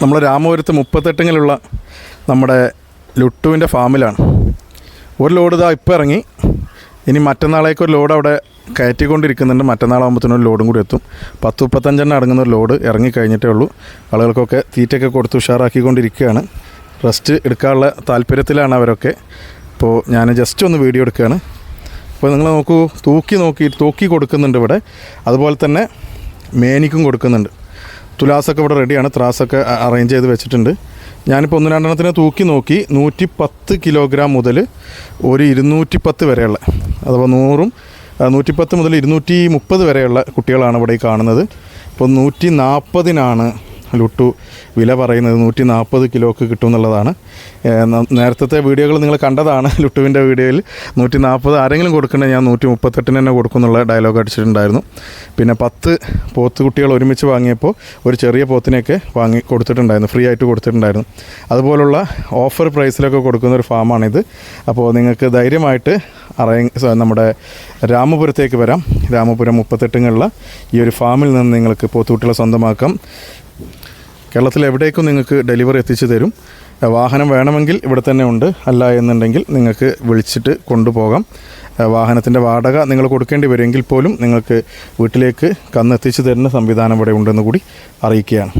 നമ്മൾ രാമപുരത്ത് മുപ്പത്തെട്ടിങ്ങിലുള്ള നമ്മുടെ ലുട്ടുവിന്റെ ഫാമിലാണ്. ഒരു ലോഡ് ഇതാ ഇപ്പോൾ ഇറങ്ങി. ഇനി മറ്റന്നാളേക്ക് ഒരു ലോഡ് അവിടെ കയറ്റിക്കൊണ്ടിരിക്കുന്നുണ്ട്. മറ്റന്നാളാകുമ്പോഴത്തേനും ഒരു ലോഡും കൂടി എത്തും. പത്ത് മുപ്പത്തഞ്ചെണ്ണം അടങ്ങുന്ന ഒരു ലോഡ് ഇറങ്ങി കഴിഞ്ഞിട്ടേ ഉള്ളൂ. ആളുകൾക്കൊക്കെ തീറ്റയൊക്കെ കൊടുത്ത് ഉഷാറാക്കിക്കൊണ്ടിരിക്കുകയാണ്. റെസ്റ്റ് എടുക്കാനുള്ള താല്പര്യത്തിലാണ് അവരൊക്കെ. അപ്പോൾ ഞാൻ ജസ്റ്റ് ഒന്ന് വീഡിയോ എടുക്കുകയാണ്. അപ്പോൾ നിങ്ങൾ നോക്കൂ തൂക്കി നോക്കി തൂക്കി കൊടുക്കുന്നുണ്ട് ഇവിടെ. അതുപോലെ തന്നെ മേനിക്കും കൊടുക്കുന്നുണ്ട്. തുലാസൊക്കെ ഇവിടെ റെഡിയാണ് ത്രാസൊക്കെ അറേഞ്ച് ചെയ്ത് വെച്ചിട്ടുണ്ട്. ഞാനിപ്പോൾ ഒന്ന് രണ്ടെണ്ണത്തിനെ തൂക്കി നോക്കി. നൂറ്റി പത്ത് കിലോഗ്രാം മുതൽ ഒരു ഇരുന്നൂറ്റി പത്ത് വരെയുള്ള അഥവാ നൂറും നൂറ്റിപ്പത്ത് മുതൽ ഇരുന്നൂറ്റി മുപ്പത് വരെയുള്ള കുട്ടികളാണ് ഇവിടെ കാണുന്നത്. ഇപ്പോൾ നൂറ്റി നാൽപ്പതിനാണ് ലുട്ടു വില പറയുന്നത് നൂറ്റി നാൽപ്പത് കിലോക്ക് കിട്ടും എന്നുള്ളതാണ്. നേരത്തെ വീഡിയോകൾ നിങ്ങൾ കണ്ടതാണ്. ലുട്ടുവിന്റെ വീഡിയോയിൽ നൂറ്റി നാൽപ്പത് ആരെങ്കിലും കൊടുക്കണേ ഞാൻ നൂറ്റി മുപ്പത്തെട്ടിന് തന്നെ കൊടുക്കും എന്നുള്ള ഡയലോഗ് അടിച്ചിട്ടുണ്ടായിരുന്നു. പിന്നെ പത്ത് പോത്ത് കുട്ടികൾ ഒരുമിച്ച് വാങ്ങിയപ്പോൾ ഒരു ചെറിയ പോത്തിനെയൊക്കെ വാങ്ങി കൊടുത്തിട്ടുണ്ടായിരുന്നു ഫ്രീ ആയിട്ട് കൊടുത്തിട്ടുണ്ടായിരുന്നു. അതുപോലുള്ള ഓഫർ പ്രൈസിലൊക്കെ കൊടുക്കുന്ന ഒരു ഫാമാണിത് അപ്പോൾ നിങ്ങൾക്ക് ധൈര്യമായിട്ട് അറേ നമ്മുടെ രാമപുരത്തേക്ക് വരാം. രാമപുരം മുപ്പത്തെട്ടുങ്ങളുള്ള ഈ ഒരു ഫാമിൽ നിന്ന് നിങ്ങൾക്ക് പോത്തുകുട്ടികളെ സ്വന്തമാക്കാം. കേരളത്തിൽ എവിടേക്കും നിങ്ങൾക്ക് ഡെലിവറി എത്തിച്ചു തരും. വാഹനം വേണമെങ്കിൽ ഇവിടെ തന്നെ ഉണ്ട്. അല്ല എന്നുണ്ടെങ്കിൽ നിങ്ങൾക്ക് വിളിച്ചിട്ട് കൊണ്ടുപോകാം. വാഹനത്തിന്റെ വാടക നിങ്ങൾ കൊടുക്കേണ്ടി വരുമെങ്കിൽ പോലും നിങ്ങൾക്ക് വീട്ടിലേക്ക് കന്നെത്തിച്ചു തരുന്ന സംവിധാനം ഇവിടെ ഉണ്ടെന്ന് കൂടി അറിയിക്കുകയാണ്.